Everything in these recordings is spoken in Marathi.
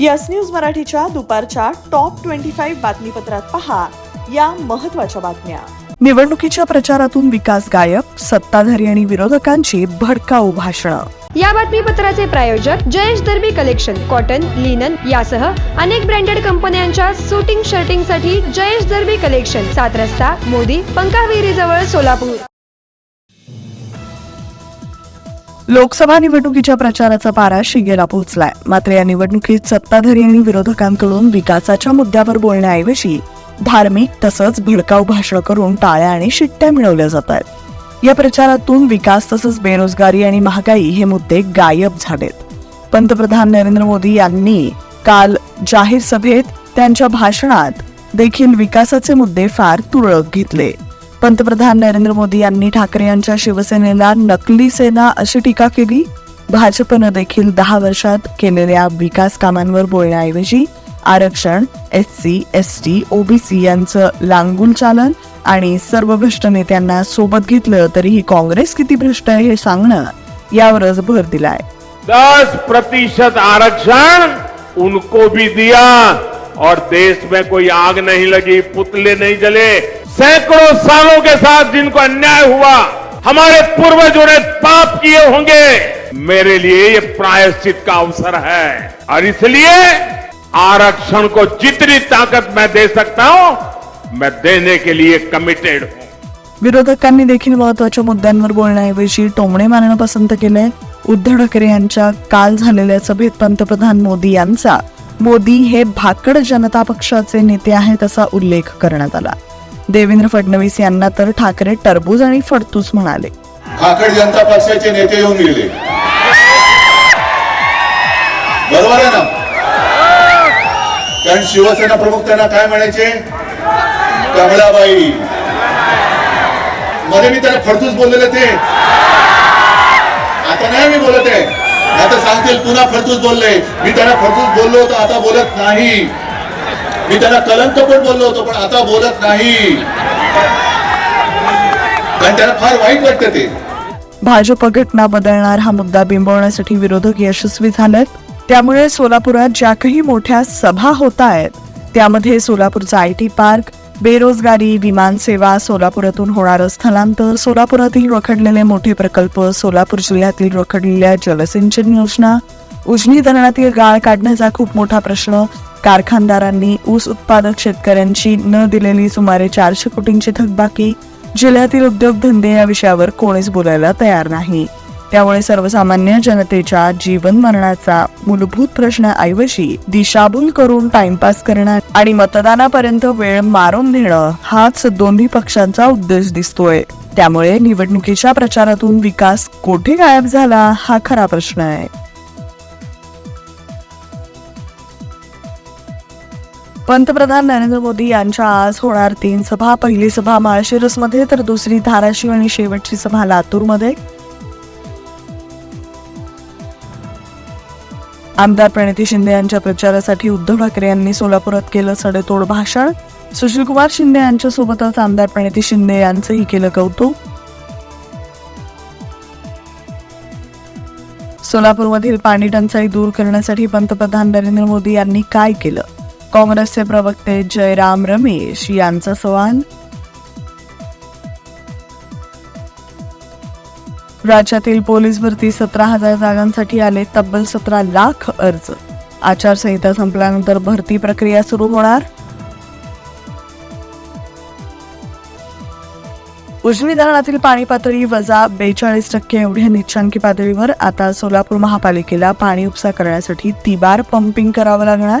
यस न्यूज मराठीच्या दुपारच्या टॉप ट्वेंटी फाईव्ह बातमीपत्रात पहा या महत्त्वाच्या बातम्या. निवडणुकीच्या प्रचारातून विकास गायब सत्ताधारी आणि विरोधकांची भडकाऊ भाषणं या बातमीपत्राचे प्रायोजक Jayesh Darbi collection cotton linen यासह अनेक ब्रँडेड कंपन्यांच्या सुटिंग शर्टिंगसाठी जयेश दर्बी कलेक्शन सात रस्ता मोदी पंकाविहिरी जवळ सोलापूर. लोकसभा निवडणुकीच्या प्रचाराचा पारा शिगेला पोहोचलाय. मात्र या निवडणुकीत सत्ताधारी आणि विरोधकांकडून विकासाच्या मुद्द्यावर बोलण्याऐवजी धार्मिक तसंच भडकाऊ भाषण करून टाळ्या आणि शिट्ट्या मिळवल्या जात आहेत या प्रचारातून विकास तसंच बेरोजगारी आणि महागाई हे मुद्दे गायब झालेत. पंतप्रधान नरेंद्र मोदी यांनी काल जाहीर सभेत त्यांच्या भाषणात देखील विकासाचे मुद्दे फार तुरळक घेतले. पंतप्रधान नरेंद्र मोदी यांनी ठाकरे यांच्या शिवसेनेला नकली सेना अशी टीका केली. भाजपनं देखील दहा वर्षात केलेल्या विकास कामांवर बोलण्याऐवजी आरक्षण S C S T OBC यांचं लांगुल चालन आणि सर्व भ्रष्ट नेत्यांना सोबत घेतलं तरीही काँग्रेस किती भ्रष्ट आहे हे सांगणं यावरच भर दिलाय. दस प्रतिशत आरक्षण उनको भी दिया और देश में कोई आग नहीं लगी पुतले नहीं जले। सैकड़ों सालों के साथ जिनको अन्याय हुआ हमारे पूर्वजों ने पाप किए होंगे। मेरे लिए ये प्रायश्चित का अवसर है और इसलिए आरक्षण को जितनी ताकत मैं दे सकता हूं मैं देने के लिए कमिटेड हूं। विरोधकांनी देखील महत्त्वाच्या मुद्द्यांवर बोलण्याऐवजी टोमणे मारणं पसंत केलंय उद्धव ठाकरे यांच्या काल झालेल्या सभेत पंतप्रधान मोदी यांचा. मोदी हे भाकड जनता पक्षाचे नेते आहेत असा उल्लेख करण्यात आला. देवेंद्र फडणवीस यांना तर ठाकरे टरबूज आणि फडतूस म्हणाले. भाकड जनता पक्षाचे नेते येऊन गेले. बरोबर आहे ना? कारण शिवसेना प्रमुख त्यांना काय म्हणायचे? कमलाबाई. मध्ये मी त्याला फडतूस बोललेले ते. आता नाही मी बोलत आहे. आता सांगतील पुन्हा फडतूस बोलले. मी त्याला फडतूस बोललो होतो आता बोलत नाही. मी त्याला कलंक पण बोललो होतो पण आता बोलत नाही. कारण त्याला फार वाईट वाटतं ते. भाजप घटना बदलणार हा मुद्दा बिंबवण्यासाठी विरोधक यशस्वी झालेत. त्यामुळे सोलापुरात ज्या काही मोठ्या सभा होत आहेत त्यामध्ये सोलापूरचा आय टी पार्क बेरोजगारी विमानसेवा सोलापुरातून होणारं स्थलांतर सोलापुरातील रखडलेले मोठे प्रकल्प सोलापूर जिल्ह्यातील रखडलेल्या जलसिंचन योजना उजनी धरणातील गाळ काढण्याचा खूप मोठा प्रश्न कारखानदारांनी ऊस उत्पादक शेतकऱ्यांची न दिलेली सुमारे चारशे कोटींची थकबाकी जिल्ह्यातील उद्योगधंदे या विषयावर कोणीच बोलायला तयार नाही. त्यामुळे सर्वसामान्य जनतेच्या जीवन मरणाचा मूलभूत प्रश्नाऐवजी दिशाभूल करून टाइमपास करणं आणि मतदानापर्यंत वेळ मारून नेणं हाच दोन्ही पक्षांचा उद्देश दिसतोय. त्यामुळे निवडणुकीच्या प्रचारातून विकास कोठे गायब झाला हा खरा प्रश्न आहे. पंतप्रधान नरेंद्र मोदी यांच्या आज होणार तीन सभा. पहिली सभा माळशिरसमध्ये तर दुसरी धाराशिव आणि शेवटची सभा लातूरमध्ये. आमदार प्रणिती शिंदे यांच्या प्रचारासाठी उद्धव ठाकरे यांनी सोलापुरात केलं सडेतोड भाषण. सुशीलकुमार शिंदे यांच्यासोबतच आमदार प्रणिती शिंदे यांचंही केलं कौतुक. सोलापूरमधील पाणी टंचाई दूर करण्यासाठी पंतप्रधान नरेंद्र मोदी यांनी काय केलं? काँग्रेसचे प्रवक्ते जयराम रमेश यांचा सवाल राज्यातील पोलीस भरती सतरा हजार जागांसाठी आले तब्बल सतरा लाख अर्ज. आचारसंहिता संपल्यानंतर भरती प्रक्रिया सुरू होणार. उजनी धरणातील पाणी पातळी वजा बेचाळीस टक्के एवढ्या निचांकी पातळीवर आता सोलापूर महापालिकेला पाणी उपसा करण्यासाठी तिबार पंपिंग करावं लागणार.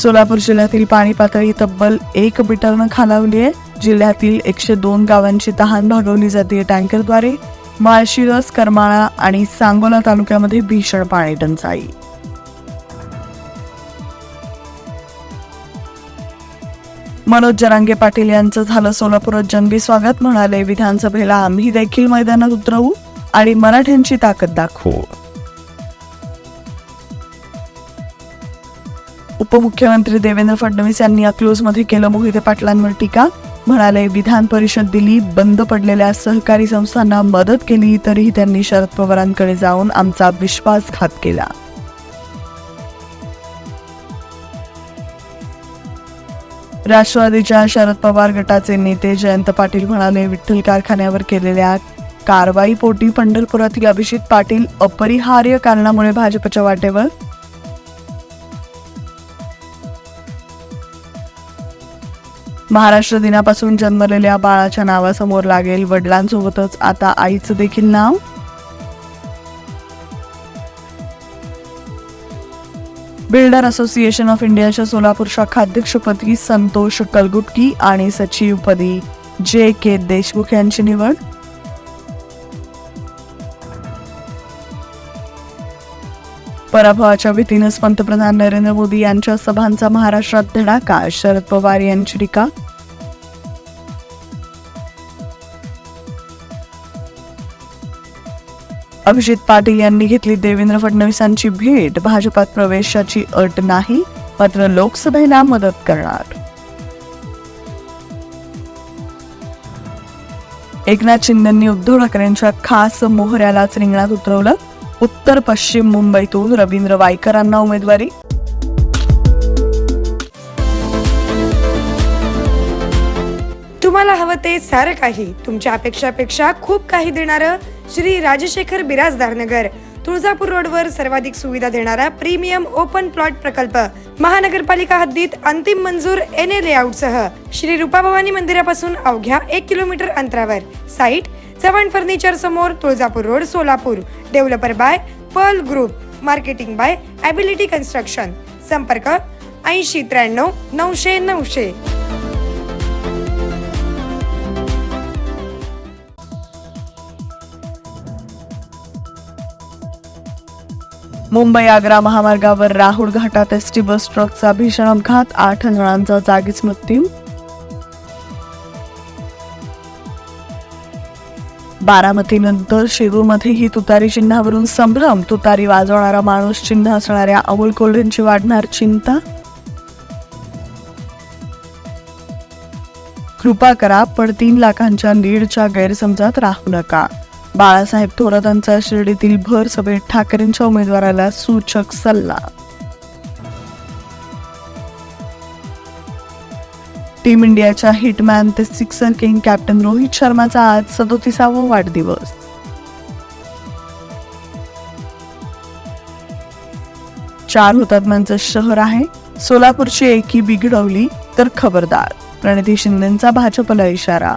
सोलापूर जिल्ह्यातील पाणी पातळी तब्बल एक मीटरनं खालावली आहे. जिल्ह्यातील एकशे दोन गावांची तहान भागवली जाते. टँकरद्वारे माळशिरस करमाळा आणि सांगोला तालुक्यामध्ये भीषण पाणी टंचाई. मनोज जरांगे पाटील यांचं झालं सोलापुरात जंगी स्वागत. म्हणाले विधानसभेला आम्ही देखील मैदानात उतरवू आणि मराठ्यांची ताकद दाखवू. उपमुख्यमंत्री देवेंद्र फडणवीस यांनी अकलूजमध्ये केलं मोहिते पाटलांवर टीका. म्हणाले विधान परिषद दिली बंद पडलेल्या सहकारी संस्थांना मदत केली तरीही त्यांनी शरद पवारांकडे जाऊन आमचा विश्वासघात केला. राष्ट्रवादीच्या शरद पवार गटाचे नेते जयंत पाटील म्हणाले विठ्ठल कारखान्यावर केलेल्या कारवाईपोटी पंढरपुरातील अभिजित पाटील अपरिहार्य कारणामुळे भाजपच्या वाटेवर महाराष्ट्र दिनापासून जन्मलेल्या बाळाच्या नावासमोर लागेल वडिलांसोबतच. आता आईचं देखील नाव? बिल्डर असोसिएशन ऑफ इंडियाच्या सोलापूर शाखा अध्यक्षपदी संतोष कलगुटकी आणि सचिवपदी जे के देशमुख यांची निवड. पराभवाच्या भीतीनंच पंतप्रधान नरेंद्र मोदी यांच्या सभांचा महाराष्ट्रात धडाका. शरद पवार यांची टीका अभिजित पाटील यांनी घेतली देवेंद्र फडणवीसांची भेट. भाजपात प्रवेशाची अट नाही मात्र लोकसभेला मदत करणार. एकनाथ शिंदेंनी उद्धव ठाकरेंच्या खास मोहऱ्यालाच रिंगणात उतरवलं. उत्तर पश्चिम मुंबईतून रवींद्र वायकरांना उमेदवारी. तुम्हाला हवं ते सारं काही. तुमच्या अपेक्षापेक्षा खूप काही देणारं श्री राजशेखर बिराजदार नगर. तुळजापूर रोडवर सर्वाधिक सुविधा देणारा प्रीमियम ओपन प्लॉट प्रकल्प. महानगरपालिका हद्दीत अंतिम मंजूर एन ए लेआउट सह श्री रुपाभवानी मंदिरापासून अवघ्या एक किलोमीटर अंतरावर. साईट चव्हाण फर्निचर समोर Tuljapur road Solapur. Developer by pearl group marketing by ability construction संपर्क ऐंशी त्र्याण्णव नऊशे नऊशे. मुंबई आग्रा महामार्गावर राहुल घाटात एसटी बस ट्रकचा भीषण अपघात. आठ जणांचा जागीच मृत्यू. बारामतीनंतर शिरूरमध्येही तुतारी चिन्हावरून संभ्रम. तुतारी वाजवणारा माणूस चिन्ह असणाऱ्या अमोल कोल्हेंची वाढणार चिंता. कृपा करा पण तीन लाखांच्या नीडच्या गैरसमजात राहू नका. बाळासाहेब थोरातांचा शिर्डीतील भर सभेत ठाकरेंच्या उमेदवाराला सूचक सल्ला टीम इंडियाच्या हिटमॅन ते सिक्सर किंग कॅप्टन रोहित शर्माचा आज सदोतीसावा वाढदिवस. चार हुतात्म्यांचं शहर आहे. सोलापूरची एकी बिघडवली तर खबरदार. प्रणिती शिंदेचा भाजपला इशारा.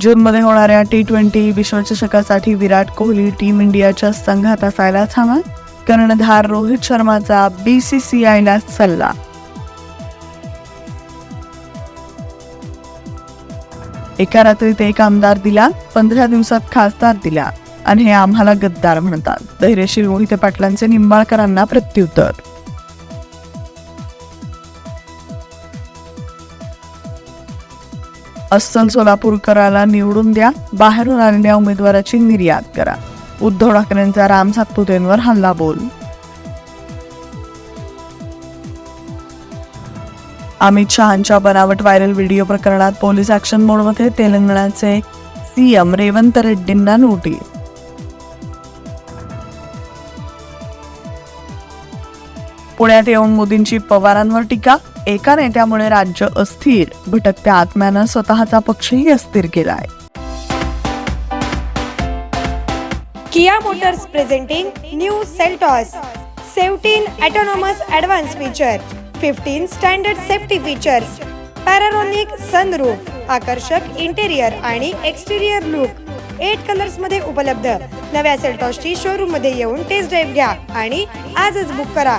जूनमध्ये होणाऱ्या टी ट्वेंटी विश्वचषकासाठी विराट कोहली टीम इंडियाच्या संघात असायलाच हवा कर्णधार रोहित शर्माचा बीसीसीआयला सल्ला. एका रात्रीत एक आमदार दिला पंधरा दिवसात खासदार दिला आणि हे आम्हाला गद्दार म्हणतात. धैर्यशील मोहिते पाटलांचे निंबाळकरांना प्रत्युत्तर. अस्सल सोलापूरकराला निवडून द्या बाहेरून आलेल्या उमेदवाराची निर्यात करा. उद्धव ठाकरेंचा राम सातपुतेंवर हल्ला बोल. अमित शहांच्या बनावट व्हायरल व्हिडिओ प्रकरणात पोलीस ऍक्शन मोडमध्ये तेलंगणाचे सीएम रेवंत रेड्डींना नोटीस. पुण्यात येऊन मोदींची पवारांवर टीका एका नेत्यामुळे राज्य अस्थिर भटकत्या आत्म्यानं स्वतःचा पक्षही अस्थिर केलाय. Kia Motors presenting new Seltos seventeen autonomous advance feature fifteen standard safety features panoramic sunroof आकर्षक इंटेरियर आणि एक्सटेरियर लुक. एट कलर्समध्ये उपलब्ध. नव्या सेल्टॉसची शोरूममध्ये येऊन टेस्ट ड्राईव्ह घ्या आणि आजच बुक करा.